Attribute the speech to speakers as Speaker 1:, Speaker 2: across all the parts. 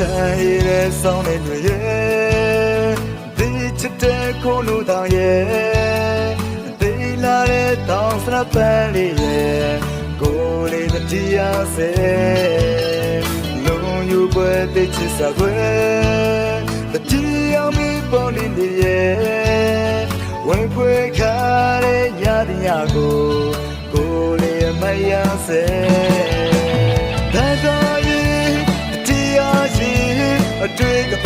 Speaker 1: ချမ်းရတဲ့ဆောင်းနေတွေရဲ့ဒီချစ်တဲ့ကိုလူတောင်ရဲ့ဒီလာတဲ့တောင်စရပန်းလေးရဲ့ကိုလေးတတိယစေလုံးယူပွဲတိတ်ချစ်စာပွဲတတိယမီပေါ်နေနေရဲ့ဝင်ခွေခါတဲ့ညတဲ့ညကိုကိုလေးမရစေ ရှင်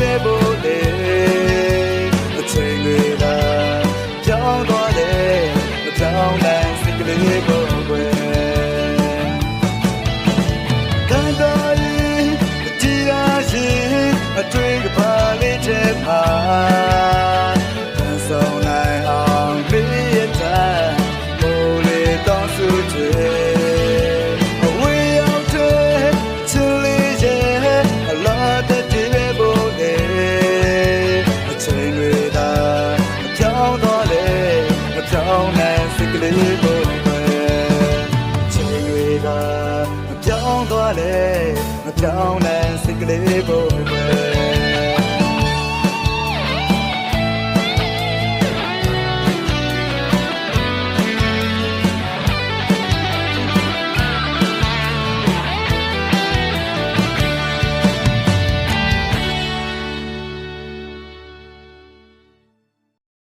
Speaker 1: ပဲဖို့လေအချိန်တွေကကြောင်းသွားတယ်အကြောင်းတိုင်းစိတ်ကလေးကိုွယ်တန်တော်ရင်တရားရင်အတွေ့ကပါလေးတဲ့ပါ ကြောင်းနဲ့စိတ်ကလေးပေါ်ပဲ